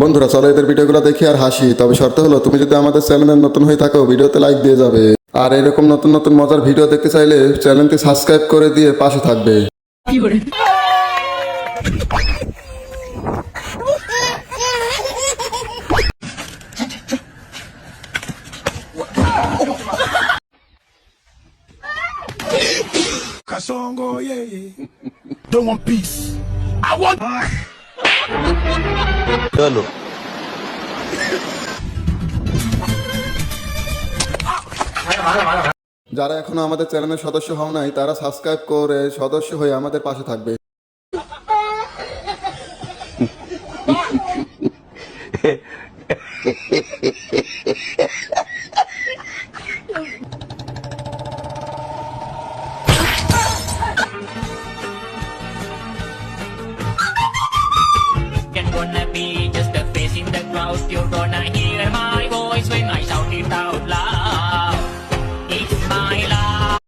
বন্ধুরা, চলো এদের ভিডিওগুলো দেখি আর হাসি। তবে শর্ত হলো, তুমি যদি আমাদের চ্যানেলে নতুন হয়ে থাকো, ভিডিওতে লাইক দিয়ে যাবে। আর এরকম নতুন নতুন মজার ভিডিও দেখতে চাইলে চ্যানেলটি সাবস্ক্রাইব করে দিয়ে পাশে থাকবে। Kasongo, yeah, yeah. Don't want peace. I want. চলো যারা এখনও আমাদের চ্যানেলের সদস্য হও নাই তারা সাবস্ক্রাইব করে সদস্য হয়ে আমাদের পাশে থাকবে 最奶茶